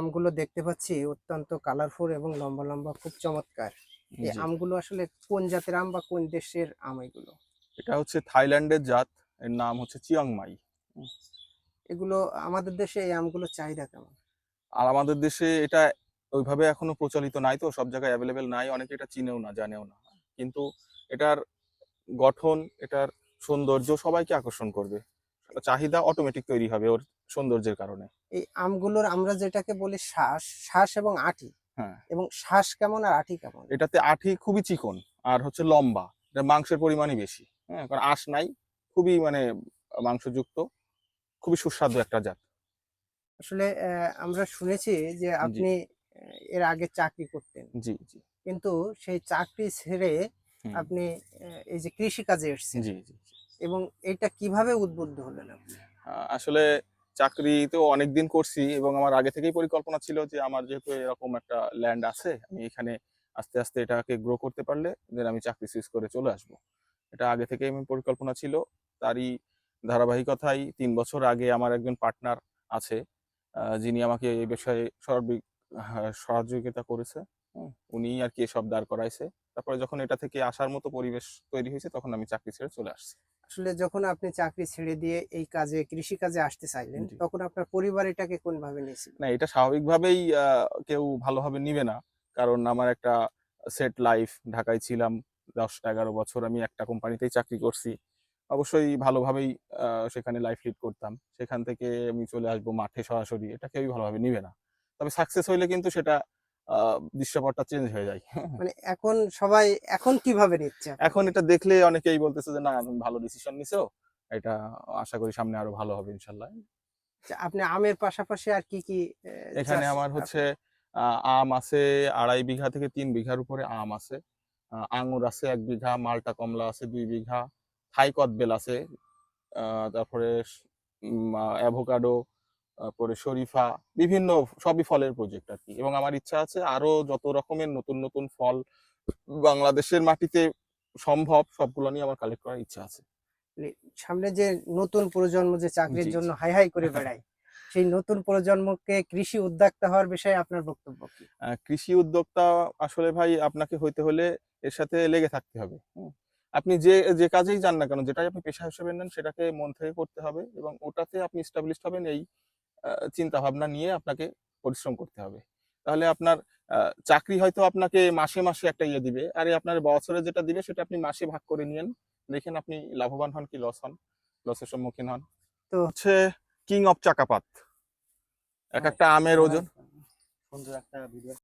আমগুলো দেখতে পাচ্ছি অত্যন্ত কালারফুল এবং লম্বা লম্বা খুব চমৎকার। এই আমগুলো আসলে কোন জাতের আম বা কোন দেশের আম এগুলো? এটা হচ্ছে থাইল্যান্ডের জাত এর নাম হচ্ছে চিয়াংমাই। এগুলো আমাদের দেশে এই আমগুলো চাহিদা কেমন? আর আমাদের দেশে এটা ওইভাবে এখনও প্রচলিত নাই তো সব জায়গায় অ্যাভেলেবেল নাই অনেকে এটা চিনেও না জানেও না। কিন্তু এটার গঠন এটার সৌন্দর্য সবাইকে আকর্ষণ করবে। চাহিদা অটোমেটিক তৈরি হবে ওর সৌন্দর্যের কারণে। এই আমগুলোর আমরা যেটাকে বলি শ্বাস শ্বাস এবং আটি। হ্যাঁ। এবং শ্বাস কেমন আর আটি কেমন? এটাতে আঠি খুবই চিকন আর হচ্ছে লম্বা। এটা মাংসের পরিমাণই বেশি হ্যাঁ কারণ আঁশ নাই খুবই মানে মাংসযুক্ত খুবই সুস্বাদু একটা জাত। আসলে আমরা শুনেছি যে আপনি এর আগে চাকরি করতেন। জি জি। কিন্তু সেই চাকরি ছেড়ে আপনি এই যে কৃষি কাজে এসেছেন জি জি। এবং এটা কীভাবে উদ্বুদ্ধ হলেন আসলে চাকরি তো অনেকদিন করছি এবং আমার আগে থেকেই পরিকল্পনা ছিল যে আমার যেহেতু এরকম একটা ল্যান্ড আছে আমি এখানে আস্তে আস্তে এটাকে গ্রো করতে পারলে দেন আমি চাকরি সুইচ করে চলে আসব। এটা আগে থেকেই আমি পরিকল্পনা ছিল। তারই ধারাবাহিকতায় তিন বছর আগে আমার একজন পার্টনার আছে যিনি আমাকে এই বিষয়ে সর্বিক হ্যাঁ, সহযোগিতা করেছে উনি আর কি এসব দাঁড় করাইছে। তারপরে যখন এটা থেকে আসার মতো পরিবেশ তৈরি হয়েছে তখন আমি চাকরি ছেড়ে চলে আসছি। আসলে যখন আপনি চাকরি ছেড়ে দিয়ে এই কাজে কৃষি কাজে আসতে চাইলেন তখন আপনার পরিবার এটাকে কোন ভাবে নিয়েছিল না এটা স্বাভাবিকভাবেই কেউ ভালোভাবে নিবে না। কারণ আমার একটা সেট লাইফ ঢাকায় ছিলাম দশ এগারো বছর আমি একটা কোম্পানিতেই চাকরি করছি। অবশ্যই ভালোভাবেই সেখানে লাইফ লিড করতাম। সেখান থেকে আমি চলে আসব মাঠে সরাসরি এটা কেউই ভালোভাবে নিবে না। তবে সাকসেস হইলে কিন্তু সেটা দৃশ্যপটটা চেঞ্জ হয়ে যায়। মানে এখন সবাই এখন কীভাবে নিচ্ছে? এখন এটা দেখলে অনেকেই বলতেছে যে না তুমি ভালো ডিসিশন নিছো। এটা আশা করি সামনে আরও ভালো হবে ইনশাল্লাহ। আচ্ছা, আপনি আমের পাশাপাশি আর কি কি এখানে আমার হচ্ছে আম আছে আড়াই বিঘা থেকে তিন বিঘার উপরে আম আছে। আহ, আঙ্গুর আছে এক বিঘা মালটা কমলা আছে দুই বিঘা থাই কদবেল আছে। তারপরে অ্যাভোকাডো তারপরে শরীফা বিভিন্ন সবই ফলের প্রজেক্ট আর কি। এবং আমার ইচ্ছা আছে আরও যত রকমের নতুন নতুন ফল বাংলাদেশের মাটিতে সম্ভব সবগুলো নিয়ে আমার কালেক্ট করার ইচ্ছা আছে। মানে সামনে যে নতুন প্রজন্ম যে চাকরির। জন্য হাই হাই করে বেড়ায় সেই নতুন প্রজন্মকে কৃষি উদ্যোক্তা হওয়ার বিষয়ে আপনার বক্তব্য কি? কৃষি উদ্যোক্তা আসলে ভাই আপনাকে হইতে হলে এর সাথে লেগে থাকতে হবে। আপনি যে যে কাজেই যান না কেন যেটাই আপনি পেশা হিসেবে নেন সেটাকে মন থেকে করতে হবে এবং ওটাতে আপনি স্টাবলিশড হবেন এই চিন্তা ভাবনা নিয়ে আপনাকে পরিশ্রম করতে হবে তাহলে আপনার চাকরি হয়তো আপনাকে মাসে মাসে একটা ইয়ে দিবে আর এই আপনার বছরে যেটা দিবে সেটা আপনি মাসে ভাগ করে নিয়েন দেখেন আপনি লাভবান হন কি লস হন লসের সম্মুখীন হন তো হচ্ছে কিং অফ চাকাপাত এক একটা আমের ওজন সুন্দর একটা ভিডিও